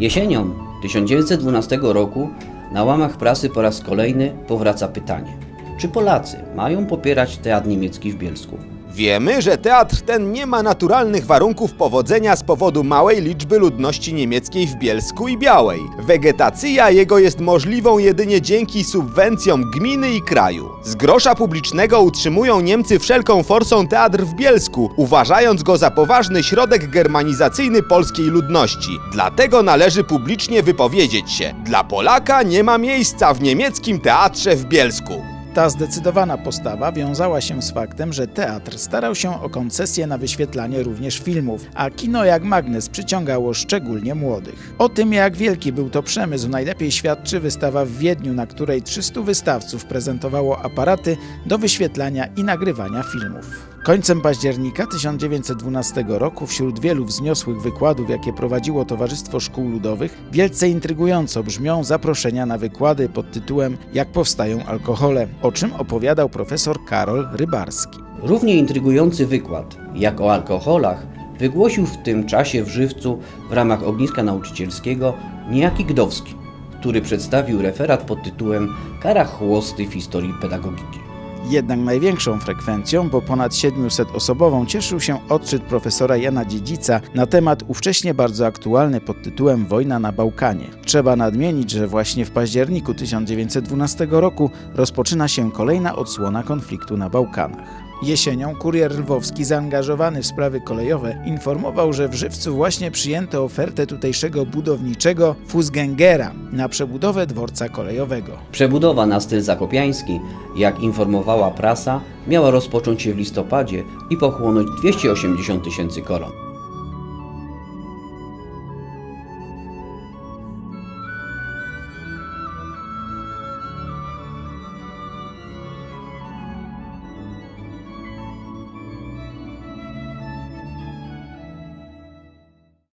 Jesienią 1912 roku na łamach prasy po raz kolejny powraca pytanie: czy Polacy mają popierać teatr niemiecki w Bielsku? Wiemy, że teatr ten nie ma naturalnych warunków powodzenia z powodu małej liczby ludności niemieckiej w Bielsku i Białej. Wegetacja jego jest możliwą jedynie dzięki subwencjom gminy i kraju. Z grosza publicznego utrzymują Niemcy wszelką forsą teatr w Bielsku, uważając go za poważny środek germanizacyjny polskiej ludności. Dlatego należy publicznie wypowiedzieć się: dla Polaka nie ma miejsca w niemieckim teatrze w Bielsku. Ta zdecydowana postawa wiązała się z faktem, że teatr starał się o koncesję na wyświetlanie również filmów, a kino jak magnes przyciągało szczególnie młodych. O tym, jak wielki był to przemysł, najlepiej świadczy wystawa w Wiedniu, na której 300 wystawców prezentowało aparaty do wyświetlania i nagrywania filmów. Końcem października 1912 roku wśród wielu wzniosłych wykładów, jakie prowadziło Towarzystwo Szkół Ludowych, wielce intrygująco brzmią zaproszenia na wykłady pod tytułem Jak powstają alkohole, o czym opowiadał profesor Karol Rybarski. Równie intrygujący wykład, jak o alkoholach, wygłosił w tym czasie w Żywcu w ramach ogniska nauczycielskiego niejaki Gdowski, który przedstawił referat pod tytułem Kara chłosty w historii pedagogiki. Jednak największą frekwencją, bo ponad 700-osobową, cieszył się odczyt profesora Jana Dziedzica na temat ówcześnie bardzo aktualny pod tytułem Wojna na Bałkanie. Trzeba nadmienić, że właśnie w październiku 1912 roku rozpoczyna się kolejna odsłona konfliktu na Bałkanach. Jesienią kurier lwowski zaangażowany w sprawy kolejowe informował, że w Żywcu właśnie przyjęto ofertę tutejszego budowniczego Fusgängera na przebudowę dworca kolejowego. Przebudowa na styl zakopiański, jak informowała prasa, miała rozpocząć się w listopadzie i pochłonąć 280 tysięcy koron.